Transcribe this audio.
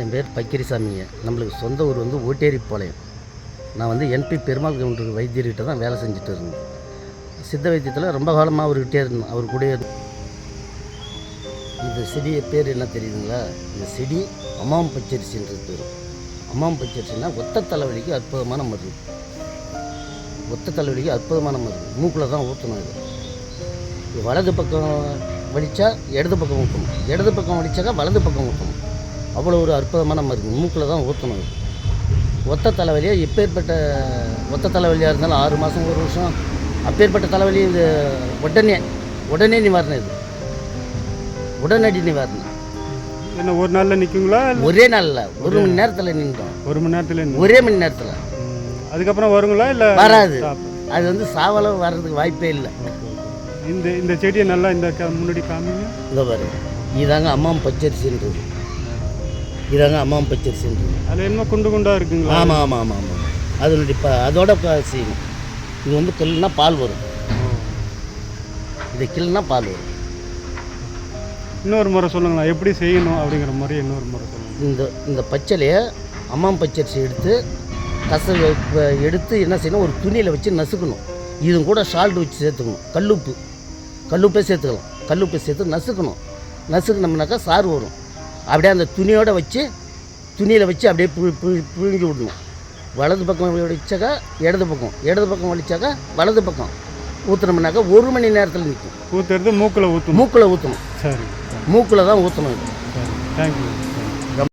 என் பேர் பக்கிரிசாமிங்க. நம்மளுக்கு சொந்த ஊர் வந்து ஓட்டேரிப்பாளையம். நான் வந்து என்பி பெருமாள் கவுண்டர் வைத்தியர்கிட்ட தான் வேலை செஞ்சுட்டு இருந்தேன். சித்த வைத்தியத்தில் ரொம்ப காலமாக அவர்கிட்டே இருந்தேன். அவர் கூடயே இந்த செடியை பேர் என்ன தெரியுதுங்களா? இந்த செடி அம்மாம் பச்சரிசின்றது பேர். அம்மாம் பச்சரிசின்னா ஒத்த தலைவலிக்கு அற்புதமான மருந்து. ஒத்த தலைவலிக்கு அற்புதமான மருந்து. மூக்கில் தான் ஊற்றணும் இது. வலது பக்கம் வலித்தா இடது பக்கம் ஊற்றணும் இடது பக்கம் வலித்தாக்கா வலது பக்கம் ஊற்றணும் அவ்வளோ ஒரு அற்புதமான மருந்து மூக்கில் தான் ஊற்றணும் இது ஒத்த தலைவலியாக எப்பேற்பட்ட ஒத்த தலைவலியாக இருந்தாலும் ஆறு மாதம் ஒரு வருஷம் அப்பேற்பட்ட தலைவலி இது உடனே உடனே நிவாரணம் இது. உடனடி நிவாரணம். என்ன ஒரு நாளில் நிற்குங்களா ஒரே நாளில் ஒரு மணி நேரத்தில் நின்றோம் ஒரு மணி நேரத்தில் ஒரே மணி நேரத்தில். அதுக்கப்புறம் வருங்களா இல்லை வராது. அது வந்து சாவலம் வர்றதுக்கு வாய்ப்பே இல்லை. இந்த இந்த செடியை நல்லா இந்த முன்னாடி காமிங்க. இந்த பாரு இதாங்க அம்மாம் பச்சரிசின்றது. இதாங்க அம்மாம் பச்சரிசின்றது அதில் என்ன குண்டு குண்டாக இருக்குங்களா? ஆமாம் ஆமாம் ஆமாம் ஆமாம் அதனுடைய ப அதோட செய்யணும் இது வந்து கிள்ளுனா பால் வரும். இதை கிள்ளுனா பால் வரும். இன்னொரு முறை சொல்லுங்களா எப்படி செய்யணும் அப்படிங்கிற மாதிரி இன்னொரு முறை சொல்லுங்கள் இந்த இந்த பச்சளையை அம்மாம் பச்சரிசி எடுத்து கச எடுத்து என்ன செய்யணும்? ஒரு துணியில் வச்சு நசுக்கணும். இதுவும் கூட சால்ட் வச்சு சேர்த்துக்கணும். கல்லுப்பு. கல்லுப்பே சேர்த்துக்கலாம். கல்லுப்பை சேர்த்து நசுக்கணும். நசுக்குனோம்னாக்கா சாறு வரும். அப்படியே அந்த துணியோட வச்சு துணியில் வச்சு அப்படியே பு பு- புழிஞ்சு விடணும் வலது பக்கம் வலிச்சாக்கா இடது பக்கம். இடது பக்கம் வலிச்சாக்கா வலது பக்கம். ஊற்றுனோம்னாக்கா ஒரு மணி நேரத்தில் நிற்கும் ஊற்றுறது மூக்கில் ஊற்றணும் மூக்கில் ஊற்றணும் சரி. மூக்கில் தான் ஊற்றணும் தேங்க்யூ